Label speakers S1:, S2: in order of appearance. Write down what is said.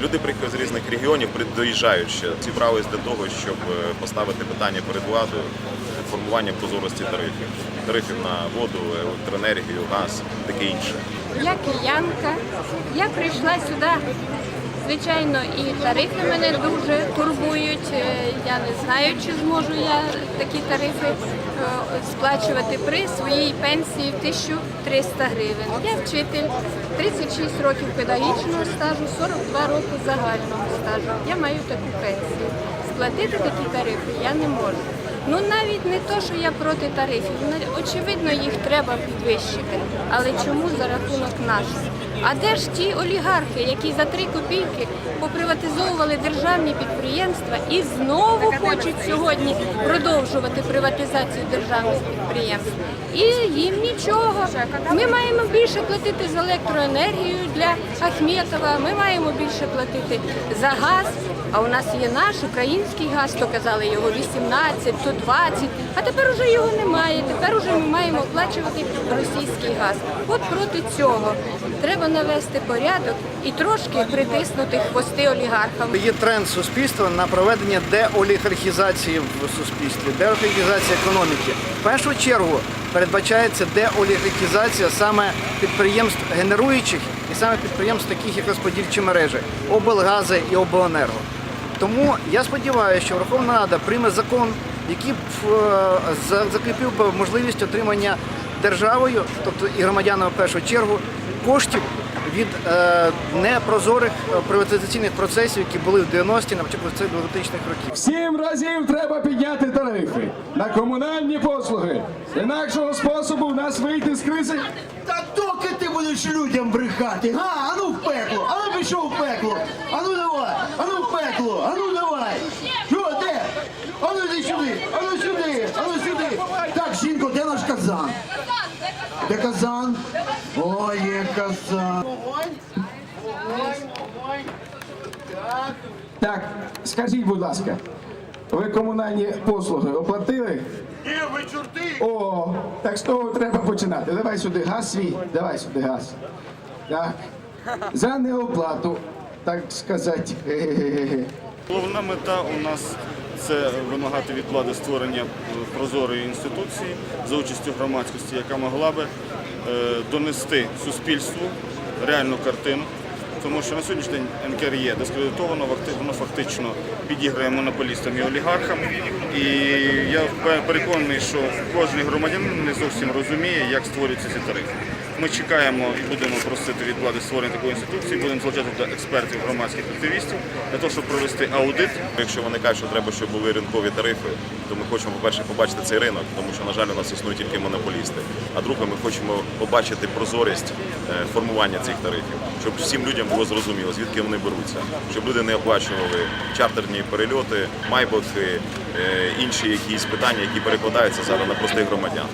S1: Люди приїхали з різних регіонів, доїжджають ще, зібрались для того, щоб е, поставити питання перед владою формування прозорості тарифів, тарифів на воду, електроенергію, газ, таке інше.
S2: Я киянка. Я прийшла сюди. Звичайно, і тарифи мене дуже турбують. Е, Я не знаю, чи зможу я такі тарифи е, сплачувати при своїй пенсії 1300 гривень. Я вчитель, 36 років педагогічного стажу, 42 роки загального стажу. Я маю таку пенсію. Сплатити такі тарифи я не можу. Ну навіть не то, що я проти тарифів. Очевидно, їх треба підвищити. Але чому за рахунок нас? А де ж ті олігархи, які за три копійки поприватизовували державні підприємства і знову хочуть сьогодні продовжувати приватизацію державних підприємств? І їм нічого. Ми маємо більше платити за електроенергію для Ахметова, ми маємо більше платити за газ. А у нас є наш український газ, то казали його 18, то 20, а тепер уже його немає. Тепер уже ми маємо оплачувати російський газ. От проти цього треба навести порядок і трошки притиснути хвости олігархам.
S3: Є тренд суспільства на проведення деолігархізації в суспільстві, деолігархізації економіки. В першу чергу передбачається деолігархізація саме підприємств генеруючих і саме підприємств, таких як розподільчі мережі, облгази і обленерго. Тому я сподіваюся, що Верховна Рада прийме закон, який б е, закріпив би можливість отримання державою, тобто і громадянами в першу чергу, коштів від е, непрозорих е, приватизаційних процесів, які були в 90-ті, на початку цих 2000-х років.
S4: Сім разів треба підняти тарифи на комунальні послуги. Інакшого способу в нас вийти з кризи
S5: Та доки ти будеш людям брехати? Га, а ну в пекло, а ну пішов в пекло, а ну давай, а ну в пекло, а ну давай. Що, де? А ну йди сюди, а ну сюди, а ну сюди. Так, жінко, де наш казан? Де казан? О, є казан.
S4: Так, скажіть, будь ласка, ви комунальні послуги оплатили?
S5: Ні, ви чорти.
S4: О, так з того треба починати. Давай сюди газ свій, давай сюди газ. Так. За неоплату, так сказати.
S6: Головна мета у нас це вимагати від влади створення прозорої інституції за участю громадськості, яка могла би е, донести суспільству реальну картину. Тому що на сьогоднішній день НКРЄ дискредитовано, воно фактично підіграє монополістам і олігархам. І я переконаний, що кожен громадянин не зовсім розуміє, як створюються ці тарифи. Ми чекаємо і будемо просити від влади створення такої інституції, будемо залучати до експертів, громадських активістів для того, щоб провести аудит
S1: Якщо вони кажуть, що треба, щоб були ринкові тарифи, то ми хочемо, по-перше, побачити цей ринок, тому що, на жаль, у нас існують тільки монополісти. А друге, ми хочемо побачити прозорість е, формування цих тарифів, щоб всім людям було зрозуміло, звідки вони беруться, щоб люди не оплачували чартерні перельоти, майбахи, е, інші якісь питання, які перекладаються зараз на простих громадян.